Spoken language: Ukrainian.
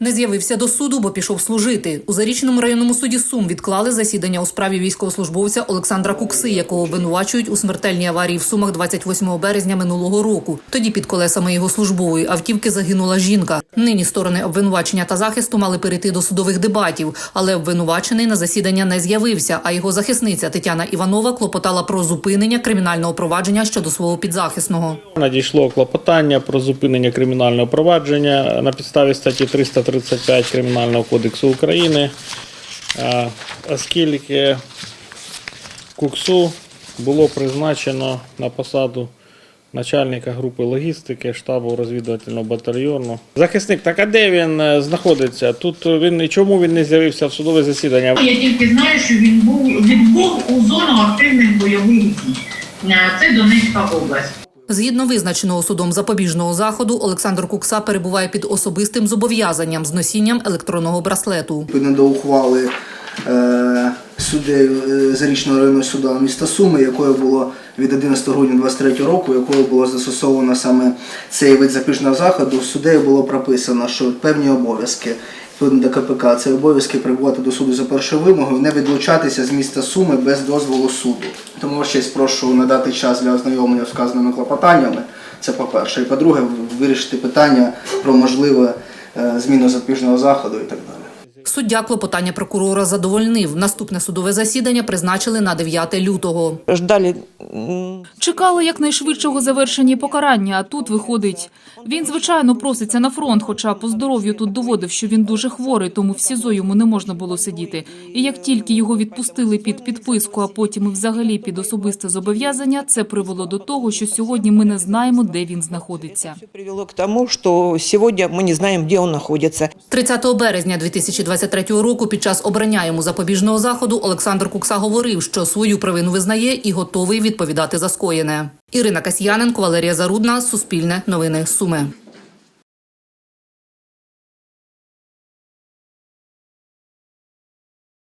Не з'явився до суду, бо пішов служити. У зарічному районному суді Сум відклали засідання у справі військовослужбовця Олександра Кукси, якого обвинувачують у смертельній аварії в Сумах 28 березня минулого року. Тоді під колесами його службової автівки загинула жінка. Нині сторони обвинувачення та захисту мали перейти до судових дебатів, але обвинувачений на засідання не з'явився. А його захисниця Тетяна Іванова клопотала про зупинення кримінального провадження щодо свого підзахисного. Надійшло клопотання про зупинення кримінального провадження на підставі статті 335 Кримінального кодексу України, оскільки Куксу було призначено на посаду начальника групи логістики штабу розвідувального батальйону. Захисник, так а де він е, знаходиться? Тут він і чому він не з'явився в судове засідання? Я тільки знаю, що він був відбув у зону активних бойових дій. Е, Це Донецька область. Згідно визначеного судом запобіжного заходу, Олександр Кукса перебуває під особистим зобов'язанням з носінням електронного браслету. Відповідно до ухвали е, суддею Зарічного районного суду міста Суми, якою було від 11 грудня 23 року, якою було застосовано саме цей вид запобіжного заходу, суддею було прописано, що певні обов'язки до КПК, це обов'язки прибувати до суду за першою вимогою, не відлучатися з міста Суми без дозволу суду. Тому ще прошу надати час для ознайомлення з вказаними клопотаннями. Це по-перше. І по-друге, вирішити питання про можливе е, зміну запобіжного заходу і так далі. Суддя клопотання прокурора задовольнив. Наступне судове засідання призначили на 9 лютого. ждали Чекали якнайшвидшого завершення покарання, а тут виходить. Він, звичайно, проситься на фронт, хоча по здоров'ю тут доводив, що він дуже хворий, тому в СІЗО йому не можна було сидіти. І як тільки його відпустили під підписку, а потім і взагалі під особисте зобов'язання, це привело до того, що сьогодні ми не знаємо, де він знаходиться. Привело к тому, что сегодня мы не знаем, где он находится. 30 березня 2023 року під час обрання йому запобіжного заходу Олександр Кукса говорив, що свою провину визнає і готовий відповідати за скоєне. Ірина Касьяненко, Валерія Зарудна, Суспільне, Новини Суми.